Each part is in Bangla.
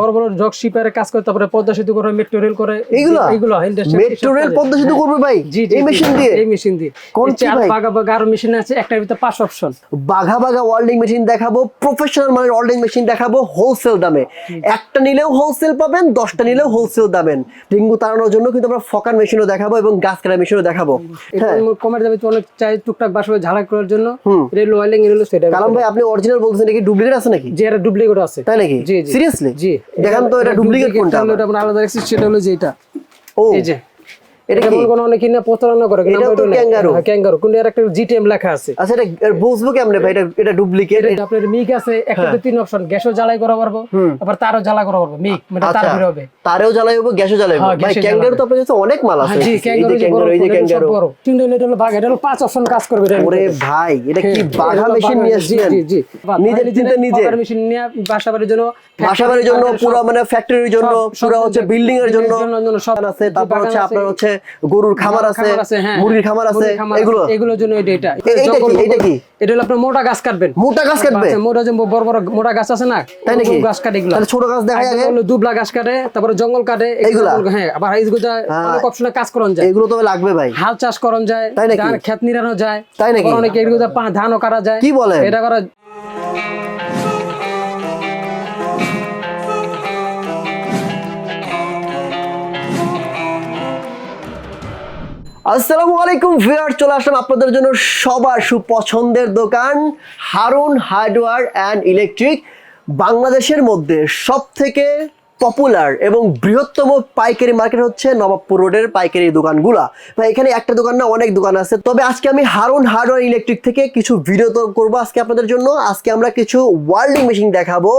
বড় বড় শিপারে কাজ করে তারপরে পদ্মা সেতু করে মেট্রো রেল করে এইগুলা? এইগুলো industrial মেট্রো রেল পদ্মা সেতু হ্যাঁ। করবে ভাই? এই মেশিন দিয়ে? এই মেশিন দিয়ে। কোন চার বাগা বাগা আরও মেশিন আছে একটার ভিতরে পাঁচ অপশন বাঘা বাঘা ওয়েল্ডিং মেশিন দেখাবো প্রফেশনাল মানের ওয়েল্ডিং মেশিন দেখাবো হোলসেল দামে। একটা নিলেও হোলসেল পাবেন দশটা নিলেও হোলসেল দামেন। ডেঙ্গু তাড়ানোর জন্য কিন্তু আমরা ফকার মেশিনও দেখাবো এবং গাছ কাটা মেশিনও দেখাবো। হ্যাঁ। কমের যাবে তো অনেক চাই টুকটাক বাসবে ঝাড়া করার জন্য। রেল ওয়াইলিং রেল সেটা কালাম ভাই আপনি অরিজিনাল বলছেন নাকি ডুপ্লিকেট আছে নাকি? যে এটা ডুপ্লিকেট আছে। তাই নাকি? জি জি। সিরিয়াসলি জি। দেখান তো এটা ডুপ্লিকেট কোনটা? হলো এটা আপনার আলাদা রাখছি সেটা হলো যে এটা। ও। এই যে। এটা এটা কি? করেন অনেকে না প্রতারণা করে তো। হ্যাঁ, kangaroo। কিন্তু এর একটা জিটিএম লেখা আছে। আচ্ছা এটা বুঝব কেমনে ভাই? এটা এটা ডুপ্লিকেট এটা আপনার মিক আছে একটা তিন অপশন গ্যাসও জ্বালাই করা পারব আবার তারও জ্বালা করা পারব মিক মানে তার আচ্ছা বের হবে। তারেও জ্বালাই হব গ্যাসও জ্বালাই হ্যাঁ, ভাই ক্যাঙ্গারু তো আপনার কাছে অনেক মাল আছে। হ্যাঁ, জি ক্যাঙ্গারু ক্যাঙ্গারু এই যে ক্যাঙ্গারু বড়। কিন্তু এটা হলো এটা হলো পাঁচ অপশন কাজ করবে ওরে ভাই এটা কি হ্যাঁ, বাঘা মেশিন নিয়ে আসছেন? জি জি। নিজের চিন্তা নিজে মেশিন নিয়ে বাসা বাড়ির জন্য বাসাবাড়ির জন্য পুরো মানে ফ্যাক্টরির জন্য পুরো হচ্ছে বিল্ডিং এর জন্য জন্য সব আছে। তারপর হচ্ছে আপনার হচ্ছে গরুর খামার আছে হ্যাঁ, মুরগির খামার আছে এগুলো? এগুলোর জন্য এটা এটা এ- কি? এটা হলো আপনার মোটা গাছ কাটবেন। মোটা গাছ কাটবে? আচ্ছা, মোটা যে বড় বড় মোটা গাছ আছে না? তাই নাকি? গাছ কাটে এগুলো। তাহলে ছোট গাছ দেখাই আগে। হলো দুবলা গাছ কাটে তারপরে জঙ্গল কাটে এইগুলা? এগুলো- হ্যাঁ আবার এইগুলো অনেক অপশনে কাজ করন যায়। এগুলো তবে লাগবে ভাই। হাল চাষ করন যায় তাই নাকি? ধান ক্ষেত নিরানো যায়। তাই নাকি? অনেকে এগুলো ধানও কাটা যায়। কি বলে এটা করা আসসালামু আলাইকুম ভিউয়ার চলে আসলাম আপনাদের জন্য সবার সুপছন্দের দোকান হারুন হার্ডওয়্যার অ্যান্ড ইলেকট্রিক বাংলাদেশের মধ্যে। সব থেকে পপুলার এবং বৃহত্তম পাইকারি মার্কেট হচ্ছে নবাবপুর রোডের পাইকারি দোকানগুলা। ভাই এখানে একটা দোকান না অনেক দোকান আছে। তবে আজকে আমি হারুন হার্ডওয়্যার ইলেকট্রিক থেকে কিছু ভিডিও তো করব আজকে আপনাদের জন্য। আজকে আমরা কিছু ওয়ার্ল্ডিং মেশিন দেখাবো।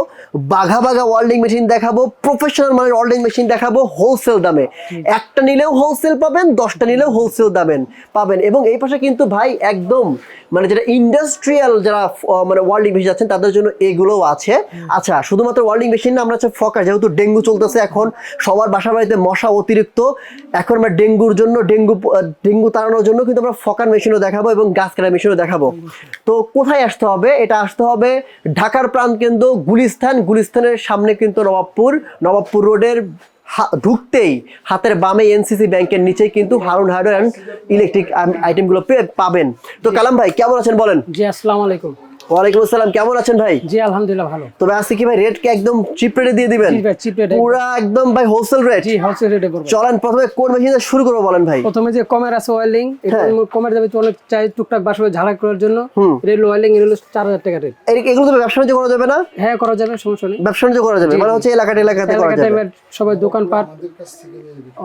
বাঘা বাঘা ওয়ার্ল্ডিং মেশিন দেখাবো। প্রফেশনাল মানের ওয়ার্ল্ডিং মেশিন দেখাবো হোলসেল দামে। একটা নিলেও হোলসেল পাবেন দশটা নিলেও হোলসেল দামেন পাবেন। এবং এই পাশে কিন্তু ভাই একদম মানে যেটা ইন্ডাস্ট্রিয়াল যারা মানে ওয়ার্ল্ডিং মেশিন আছেন তাদের জন্য এগুলোও আছে। আচ্ছা শুধুমাত্র ওয়ার্ল্ডিং মেশিন না আমরা হচ্ছে ফকার যেহেতু ডেঙ্গু চলতেছে এখন। সবার বাসা বাড়িতে মশা অতিরিক্ত। এখন আমরা ডেঙ্গুর জন্য, ডেঙ্গু ডেঙ্গু তাড়ানোর জন্য কিন্তু আমরা ফকার মেশিনও দেখাবো এবং গাছ কাটা মেশিনও দেখাবো। তো কোথায় আসতে হবে? এটা আসতে হবে ঢাকার প্রাণ কেন্দ্র গুলিস্তান গুলিস্তানের সামনে কিন্তু নবাবপুর। নবাবপুর রোডের ঢুকতেই হাতের বামে এনসিসি ব্যাংকের নিচেই কিন্তু হারুন হার্ডওয়্যার ইলেকট্রিক আইটেমগুলো পাবেন। তো কালাম ভাই, কেমন আছেন বলেন? জি, আসসালামু আলাইকুম। ওয়ালাইকুম আসসালাম কেমন আছেন ভাই? জি আলহামদুলিল্লাহ ভালো। তবে আজকে কি ভাই রেট কি একদম চিপ রেটে দিয়ে দিবেন? জি ভাই চিপ রেটে পুরা একদম ভাই হোলসেল রেট জি হোলসেল রেটে করব চলেন প্রথমে কোন মেশিন শুরু করব বলেন ভাই? প্রথমে যে কমের আছে ওয়েল্ডিং। কমের যাবে তো অনেক চাই টুকটাক বাসবে ঝাড়া করার জন্য। রেল ওয়েল্ডিং রেল চার হাজার টাকা রেট এগুলো তো ব্যবসা বাণিজ্য করা যাবে না? হ্যাঁ করা যাবে সমস্যা নেই। ব্যবসা বাণিজ্য করা যাবে মানে হচ্ছে এলাকাতে এলাকাতে করা যাবে। সবাই দোকানপাট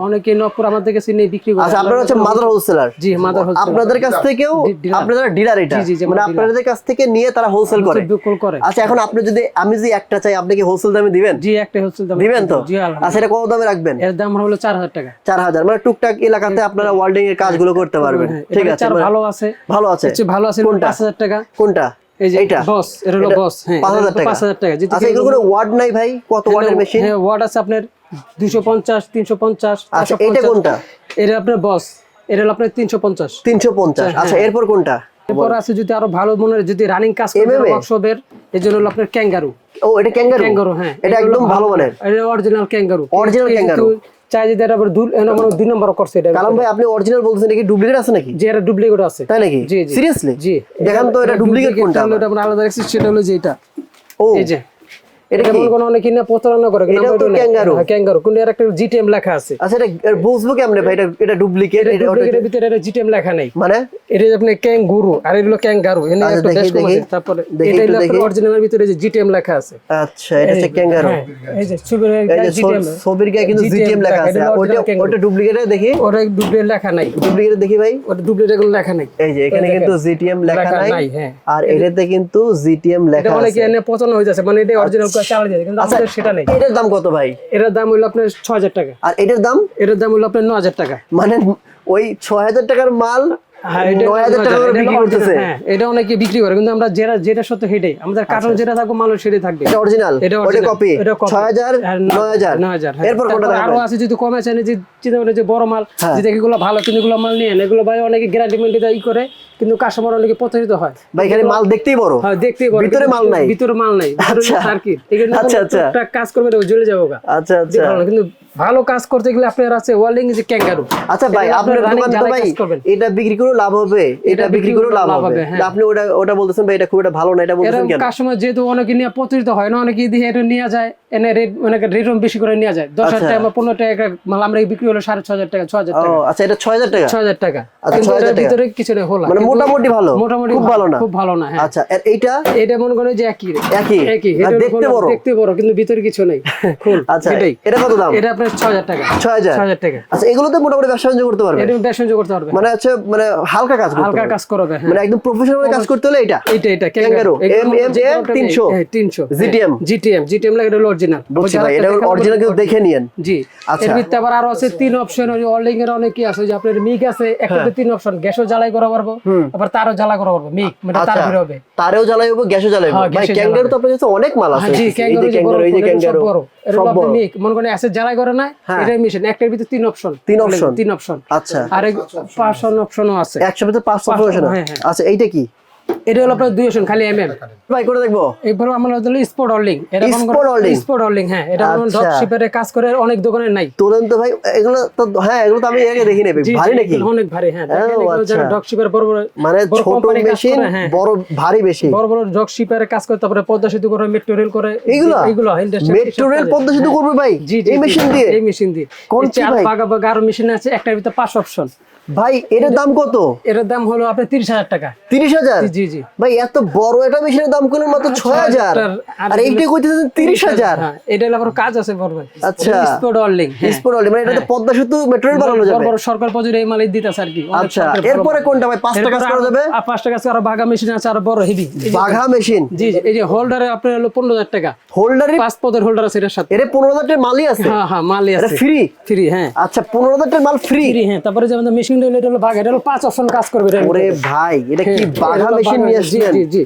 অনেকে নপুর আমাদের কাছে নিয়ে বিক্রি করে। আচ্ছা আপনারা হচ্ছে মাদার হোলসেলার জি মাদার আপনাদের কাছ থেকেও আপনারা ডিলার এটা? মানে আপনাদের কাছ থেকে নিয়ে তারা হোলসেল করে। আচ্ছা এখন আপনি যদি আমি যদি একটা চাই আপনি কি হোলসেল দামে দিবেন? জি একটা হোলসেল দাম। দিবেন তো? আচ্ছা এটা কত দামে রাখবেন? এর দাম হলো চার হাজার টাকা। চার হাজার। মানে টুকটাক এলাকাতে আপনারা ওয়ার্ল্ডিং এর কাজগুলো করতে পারবেন। হ্যাঁ, ঠিক আছে মানে- ভালো আছে। ভালো আছে। হচ্ছে ভালো আছে কোনটা? পাঁচ হাজার টাকা। কোনটা? এই যে এইটা? বস এটা হলো বস হ্যাঁ পাঁচ হাজার টাকা। পাঁচ হাজার টাকা। আচ্ছা এগুলো কোনো ওয়ার্ড নাই ভাই? কত ওয়ার্ডের মেশিন হ্যাঁ ওয়াট আছে আপনার দুশো পঞ্চাশ তিনশো পঞ্চাশ আচ্ছা এটা কোনটা? এটা আপনার বস এটা হলো আপনার তিনশো পঞ্চাশ। তিনশো পঞ্চাশ। হ্যাঁ। আচ্ছা এরপর কোনটা? এরপর আছে যদি আরও ভালো মনের যদি রানিং কাজ করে MMA? ওয়ার্কশপের এই জন্য হলো আপনার ক্যাঙ্গারু ও এটা ক্যাঙ্গারু ক্যাঙ্গারু হ্যাঁ। এটা একদম ভালো মানের? এটা অরিজিনাল ক্যাঙ্গারু অরিজিনাল ক্যাঙ্গারু চাই যে এটা আবার দুই নম্বর করছে এটা। কালাম ভাই আপনি অরিজিনাল বলছেন নাকি ডুপ্লিকেট আছে নাকি? যে এটা ডুপ্লিকেট আছে। তাই নাকি? জি, জি। সিরিয়াসলি জি। দেখেন তো এটা ডুপ্লিকেট কোনটা? হলো এটা আমরা আলাদা রাখছি সেটা হলো যে এটা। ও। এই যে। এটা এটা কি অনেকে না প্রতারণা করে? কিন্তু তো ওটা না। kangaroo? হ্যাঁ, kangaroo কিন্তু এর একটা জিটিএম লেখা আছে। আচ্ছা এটা বুঝব কেমনে ভাই? এটা এটা ডুপ্লিকেট এটা ওটা- ভিতরে এটা জিটিএম লেখা নেই। মানে? এটা আপনি ক্যাঙ্গুরু আর এগুলো ক্যাঙ্গারু। এনে একটা দেশ কম আছে। তারপরে এটা হলো আপনার অরিজিনালের ভিতরে যে জিটিএম লেখা আছে। আচ্ছা এটা হচ্ছে ক্যাঙ্গারু। এই যে ছবির এই জিটিএম। ছবির গায়ে কিন্তু জিটিএম লেখা আছে। ওটা ওটা ডুপ্লিকেটে দেখি? ওটা ডুপ্লিকেট লেখা নাই। ডুপ্লিকেটে দেখি ভাই? ওটা ডুপ্লিকেট লেখা নাই। এই যে এখানে কিন্তু জিটিএম লেখা নাই। হ্যাঁ। আর এটাতে কিন্তু জিটিএম এটা লেখা অনেকে আছে। এনে পছন্দ হয়ে যাচ্ছে। মানে এটা অরিজিনাল চালা যায় কিন্তু আচ্ছা, আমাদের সেটা নেই। এটার দাম কত ভাই? এটার দাম হলো আপনার ছ হাজার টাকা। আর এটার দাম? এটার দাম হলো আপনার ন হাজার টাকা। মানে ওই ছয় হাজার টাকার মাল এটা করতেছে। হ্যাঁ, এটা অনেকে বিক্রি করে কিন্তু আমরা যেটা যেটা সত্য সেটাই। আমাদের কার্টন যেটা থাকবে মানুষ সেটাই থাকবে। এটা অরিজিনাল এটা ওটা কপি এটা copy। ছয় হাজার আর নয় হাজার? নয় হাজার, হ্যাঁ। এরপর কোনটা আরও আছে যদি কমে চান যে চিন্তা করেন যে বড় মাল হ্যাঁ। এগুলো ভালো কিন্তু এগুলো মাল নিয়ে এগুলো ভাই অনেকে গ্যারান্টি মেন্টি ই করে কিন্তু কাস্টমার অনেকে প্রতারিত হয়। ভাই এখানে মাল দেখতেই বড়। হ্যাঁ দেখতেই ভিতরে মাল নাই। ভিতরে মাল নাই। আচ্ছা। সার্কিট। এখানে আচ্ছা, আচ্ছা। কাজ করবে জ্বলে যাব আচ্ছা আচ্ছা। কিন্তু ভালো কাজ করতে গেলে আপনার আছে ওয়ার্ল্ডিং যে ক্যাঙ্গারু। আচ্ছা ভাই আপনার দোকান তো ভাই এটা বিক্রি করে লাভ হবে এটা বিক্রি করে লাভ হবে। হ্যাঁ। আপনি ওটা ওটা বলতেছেন ভাই এটা খুব একটা ভালো না এটা বলতেছেন কেন? কাস্টমার যেহেতু অনেকে নিয়ে প্রতারিত হয় না অনেকে দিয়ে এটা নিয়ে যায় এনে রেট অনেকে রেট বেশি করে নিয়ে যায়। দশ হাজার আচ্ছা। টাকা বা পনেরো টাকা মাল আমরা বিক্রি হলো সাড়ে ছ হাজার টাকা ছ হাজার ও টাকা আচ্ছা এটা ছয় হাজার টাকা? ছ হাজার টাকা। আচ্ছা, কিন্তু 6,000 টাকা। ভিতরে কিছু নেই হলো। মানে মোটামুটি ভালো? মোটামুটি খুব ভালো না? খুব ভালো না হ্যাঁ। আচ্ছা এইটা এটা মনে করেন যে একই একই? একই। দেখতে বড়? দেখতে বড় কিন্তু ভিতরে কিছু নেই। আচ্ছা এটা কত দাম? এটা আপনার ছ টাকা। ছয় হাজার টাকা। আচ্ছা এগুলোতে মোটামুটি ব্যবসা বাণিজ্য করতে পারবে? এটা বেশ সহ্য করতে পারবে। মানে হচ্ছে মানে হালকা কাজ করতে হালকা কাজ করবে হ্যাঁ। মানে একদম প্রফেশনাল কাজ করতে হলে এটা এইটা এটা Kangaroo, MMA 300 তিনশো। GTM জিটিএম জিটিএম লাগে এটা অরিজিনাল বুঝছি ভাই এটা অরিজিনাল কিন্তু দেখে নিয়েন। জি। আচ্ছা। এর ভিতরে আবার আরও আছে তিন অপশন ওই অর্লিং এর অনেক আছে যে আপনার মিক আছে একটা হ্যাঁ। তিন অপশন গ্যাসও জ্বালাই করা পারব আবার তারও জ্বালা করা পারব মানে তার আচ্ছা বের হবে। তারেও জ্বালাই হবে গ্যাসও জ্বালাই হ্যাঁ, হবে ভাই ক্যাঙ্গারু তো আপনার কাছে অনেক মাল আছে। হ্যাঁ, জি ক্যাঙ্গারু যে বড় ক্যাঙ্গারু এই যে ক্যাঙ্গারু সব বড়। মিক মনে করেন অ্যাসেট জ্বালাই করে না হ্যাঁ। এটাই মেশিন একটার ভিতরে তিন অপশন তিন অপশন তিন অপশন আচ্ছা। আর পাঁচ অপশনও আছে। পাঁচ হ্যাঁ, হ্যাঁ। আচ্ছা এইটা কি? এটা হলো আপনার দুই অপশন খালি এমএম ভাই করে দেখব। আমরা হলো এটা? স্পোর্ট অর্লিং হ্যাঁ এটা আচ্ছা। ড্রপ শিপারে কাজ করে অনেক দোকানে নাই। তোলেন তো ভাই এগুলো তো হ্যাঁ এগুলো তো আমি আগে দেখি ভারী নাকি? অনেক ভারী হ্যাঁ এগুলো যারা আচ্ছা। ড্রপ শিপার বড় বড় মানে ছোট মেশিন হ্যাঁ। বড় ভারী বেশি বড় বড় ড্রপ শিপারে কাজ করে তারপরে পদ্মা সেতু করে মেট্রো রেল করে এইগুলো ইন্ডাস্ট্রি মেট্রো রেল পদ্মা সেতু করবে ভাই? এই মেশিন দিয়ে? এই মেশিন দিয়ে। কোন চার ভাই? বাগা বাগা আরও মেশিন আছে একটার ভিতরে পাঁচ অপশন ভাই এটার দাম কত? এটার দাম হলো আপনার তিরিশ হাজার টাকা। তিরিশ হাজার? জি, জি জি। ভাই এত বড় মেশিনের দাম মাত্র ছয় হাজার। আর- এইটা কইতেছেন তিরিশ হাজার। হ্যাঁ এটা আবার কাজ আছে বড় ভাই। আচ্ছা। স্পোর্ট মানে এটা তো পদ্মা সেতু মেট্রো রেল বানানো যাবে। বড় সরকার এই দিতেছে আর কি। আচ্ছা এরপরে কোনটা ভাই? পাঁচটা কাজ করা যাবে? আর পাঁচটা কাজ আরও বাগা মেশিন আছে আরও বড় হেভি বাঘা মেশিন জি জি, এই যে হোল্ডারে আপনার হলো পনেরো হাজার টাকা। হোল্ডারে পাঁচ পদের হোল্ডার আছে এটার সাথে। এর পনেরো হাজার টাকার মালই আছে? হ্যাঁ হ্যাঁ মালি এটা আছে। ফ্রি ফ্রি হ্যাঁ। আচ্ছা পনেরো হাজার টাকার মাল ফ্রি ফ্রি হ্যাঁ তারপরে যেমন মেশিন এটা হলো বাঘ এটা হলো পাঁচ অপশন কাজ করবে। ওরে ভাই এটা কি হ্যাঁ, বাঘা হলো মেশিন নিয়ে জি জি জি।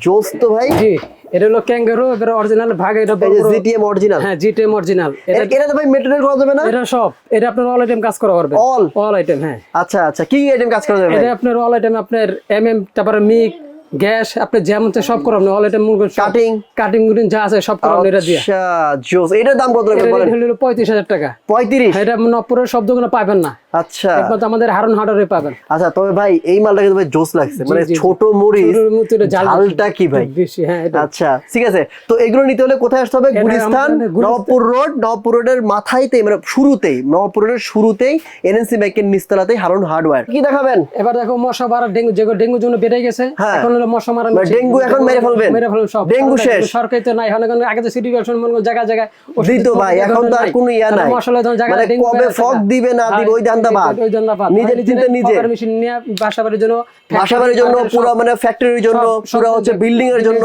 জোস তো ভাই? জি এটা হলো ক্যাঙ্গারু অরিজিনাল ভাগ এটা জিটিএম অরিজিনাল হ্যাঁ জিটিএম অরিজিনাল এটা এটা ভাই মেটেরিয়াল করা যাবে না? এটা সব। এটা আপনার অল আইটেম কাজ করা পারবে All? অল আইটেম হ্যাঁ। আচ্ছা আচ্ছা। কি আইটেম কাজ করা যাবে এটা আপনার অল আইটেম আপনার এমএম তারপরে মিক গ্যাস আপনি যেমন সব করাবেন অল আইটেম কাটিং কাটিং গুটিং যা আছে সব করাবেন এটা দিয়ে। আচ্ছা জোস এটার দাম কত লাগবে বলেন? হলো পঁয়ত্রিশ হাজার টাকা। পঁয়ত্রিশ? এটা নপুরের শব্দগুলো পাবেন না। আচ্ছা। একমাত্র আমাদের হারুন হার্ডারে পাবেন। আচ্ছা তবে ভাই এই মালটা কিন্তু ভাই জোস লাগছে। মানে। ছোট এটা ঝালটা কি ভাই? বেশি হ্যাঁ এটা। আচ্ছা ঠিক আছে। তো এগুলো নিতে হলে কোথায় আসতে হবে? এটা গুলিস্তান নবপুর রোড নবপুর রোডের মাথায়তেই মানে শুরুতেই নবপুর রোডের শুরুতেই এনএনসি ব্যাংকের নিচতলাতেই হারুন হার্ডওয়্যার। কি দেখাবেন? এবার দেখো মশা মারা ডেঙ্গু যেগুলো ডেঙ্গু জন্য বেড়ে গেছে। হ্যাঁ। এখন হলো মশা মারা মানে ডেঙ্গু এখন মেরে ফেলবেন? মেরে ফেলবেন সব ডেঙ্গু সরকারি- শেষ? সরকারি তো নাই এখন আগে তো সিটি কর্পোরেশন মনে জায়গা ওষুধ দিত ভাই এখন তো আর কোনো ইয়া নাই মশলা যখন জায়গা মানে ডেঙ্গু কবে ফক দিবে না দিবে ওই ধান্দা বাদ ওই ধান্দা বাদ। নিজের নিজের নিজে পারমিশন নিয়ে বাসা বাড়ির জন্য জন্য পুরো মানে ফ্যাক্টরির জন্য পুরো হচ্ছে বিল্ডিং এর জন্য।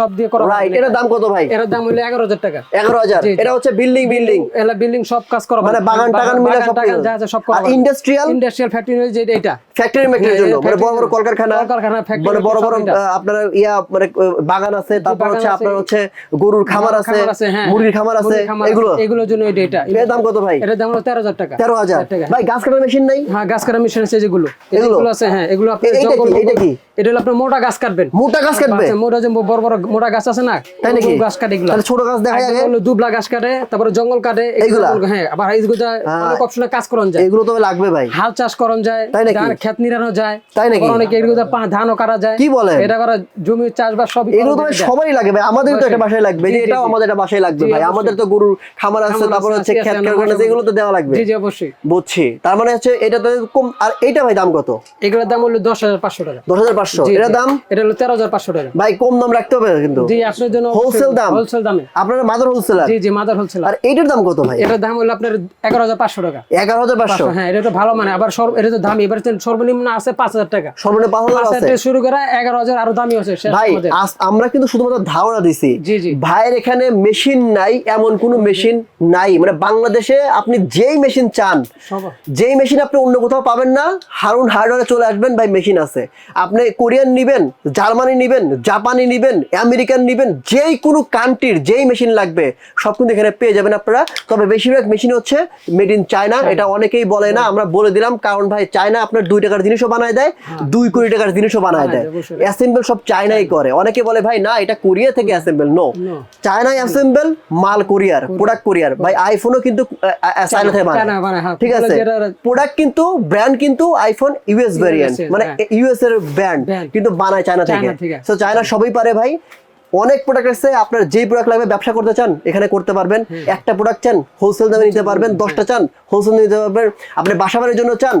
সব দিয়ে করা রাইট এটার দাম কত ভাই? এটার দাম হলো এগারো হাজার টাকা। এগারো হাজার। জি, জি। এটা হচ্ছে বিল্ডিং বিল্ডিং বিল্ডিং সব কাজ করা মানে বাগান টাগান মিলে সব টাগান যা আছে সব করা আর ইন্ডাস্ট্রিয়াল ইন্ডাস্ট্রিয়াল ফ্যাক্টরি যে এটা। ফ্যাক্টরি জন্য হ্যাঁ, মানে বড় বড় কলকারখানা। কলকারখানা, factory মানে বড় বড় আপনার ইয়া মানে বাগান আছে তারপর হচ্ছে আপনার হচ্ছে গরুর খামার আছে হ্যাঁ, মুরগির হ্যাঁ। খামার আছে। এগুলো? এগুলোর জন্য এটা এটা। এর দাম কত ভাই? এটার দাম হলো তেরো হাজার টাকা। তেরো হাজার। টাকা। ভাই গাছ কাটার মেশিন নাই? হ্যাঁ গাছ কাটার মেশিন আছে যেগুলো? এগুলো? আছে হ্যাঁ এগুলো আপনি এ- কি? এইটা কি? এটা হলো আপনার মোটা গাছ কাটবেন। মোটা গাছ কাটবে? আচ্ছা, মোটা যে বড় বড় মোটা গাছ আছে না তাই নাকি? গাছ কাটে এগুলো। তাহলে ছোট গাছ দেখাই আগে। হলো দুবলা গাছ কাটে তারপরে জঙ্গল কাটে এগুলো হ্যাঁ আবার এইগুলো অনেক অপশনে কাজ করন যায়। এগুলো তবে লাগবে ভাই। হাল চাষ করন যায় ধান ক্ষেত নিরানো যায় তাই নাকি? আবার এগুলো ধানও কাটা যায়। কি বলেন? এটা করা জমি চাষবাস সবই এগুলো তো ভাই সবারই লাগে ভাই। আমাদের তো একটা বাসায় লাগবে। এটাও আমাদের বাসায় লাগবে ভাই। আমাদের তো গরুর খামার আছে তারপর হচ্ছে কারখানা এগুলো তো দেওয়া লাগবে। জি জি অবশ্যই। বুঝছি তার মানে হচ্ছে এটা তো কম আর এটা ভাই দাম কত? এগুলোর দাম হলো দশ হাজার পাঁচশো টাকা। দশ হাজার পাঁচশো। এটার দাম? এটা হলো তেরো হাজার পাঁচশো টাকা। ভাই কম দাম রাখতে হবে কিন্তু। জি আপনার জন্য Wholesale দাম? হোলসেল দামে। আপনার মাদার হোলসেলার জি জি মাদার হোলসেল আর এইটার দাম কত ভাই? এটার দাম হলো আপনার এগারো হাজার পাঁচশো টাকা। এগারো হাজার পাঁচশো? হ্যাঁ এটা তো ভালো মানে আবার সর্ব- এটা তো দাম এবার সর্বনিম্ন আছে পাঁচ হাজার টাকা। সর্বনিম্ন পাঁচ হাজার পাঁচ আছে? শুরু করে এগারো এগারো হাজার আরও দামি আছে ভাই আমরা কিন্তু শুধুমাত্র ধারণা দিছি। জি, জি। ভাইয়ের এখানে মেশিন নাই এমন কোনো মেশিন নাই। মানে বাংলাদেশে আপনি যেই মেশিন চান যেই মেশিন আপনি অন্য কোথাও পাবেন না হারুন হার্ডওয়ারে চলে আসবেন ভাই মেশিন আছে। আপনি কোরিয়ান নিবেন জার্মানি নিবেন জাপানি নিবেন আমেরিকান নিবেন যেই কোনো কান্ট্রির যেই মেশিন লাগবে সব কিন্তু এখানে পেয়ে যাবেন আপনারা। তবে বেশিরভাগ মেশিন হচ্ছে মেড ইন চায়না এটা অনেকেই বলে না আমরা বলে দিলাম কারণ ভাই চায়না আপনার দুই টাকার জিনিসও বানায় দেয় দুই কোটি টাকার জিনিসও বানায় দেয়। অ্যাসেম্বল সব চায়নাই করে। অনেকে বলে ভাই না এটা কোরিয়া থেকে অ্যাসেম্বল নো. চায়নায় অ্যাসেম্বল মাল কোরিয়ার প্রোডাক্ট কোরিয়ার ভাই আইফোনও কিন্তু চায়না থেকে বানায়। হ্যাঁ। ঠিক আছে? প্রোডাক্ট কিন্তু ব্র্যান্ড কিন্তু আইফোন ইউএস ভেরিয়েন্ট মানে হ্যাঁ। ইউএস এর ব্র্যান্ড কিন্তু বানায় চায়না থেকে। তো চায়না সবই পারে ভাই। অনেক প্রোডাক্ট আছে আপনার যেই প্রোডাক্ট লাগবে ব্যবসা করতে চান এখানে করতে পারবেন। একটা প্রোডাক্ট চান হোলসেল দামে নিতে পারবেন দশটা চান হোলসেল নিতে পারবেন। আপনি বাসা বাড়ির জন্য চান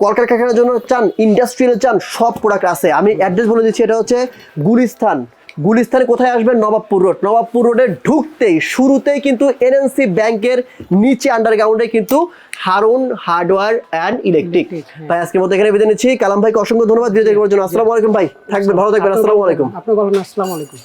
কলকারখানার জন্য চান ইন্ডাস্ট্রিয়াল চান সব প্রোডাক্ট আছে। আমি অ্যাড্রেস বলে দিচ্ছি এটা হচ্ছে গুলিস্তান। গুলিস্তানে কোথায় আসবেন? নবাবপুর রোড। নবাবপুর রোডে ঢুকতেই শুরুতেই কিন্তু এনএনসি ব্যাংকের নিচে আন্ডারগ্রাউন্ডে কিন্তু হারুন হার্ডওয়্যার অ্যান্ড ইলেকট্রিক। হ্যাঁ। ভাই আজকের মতো এখানে বিদায় নিচ্ছি। কালাম ভাইকে অসংখ্য ধন্যবাদ। দিয়ে করার জন্য। আসসালামু আলাইকুম ভাই। থাকবেন ভালো থাকবেন। আসসালামু আলাইকুম। আপনার আসসালামু আলাইকুম।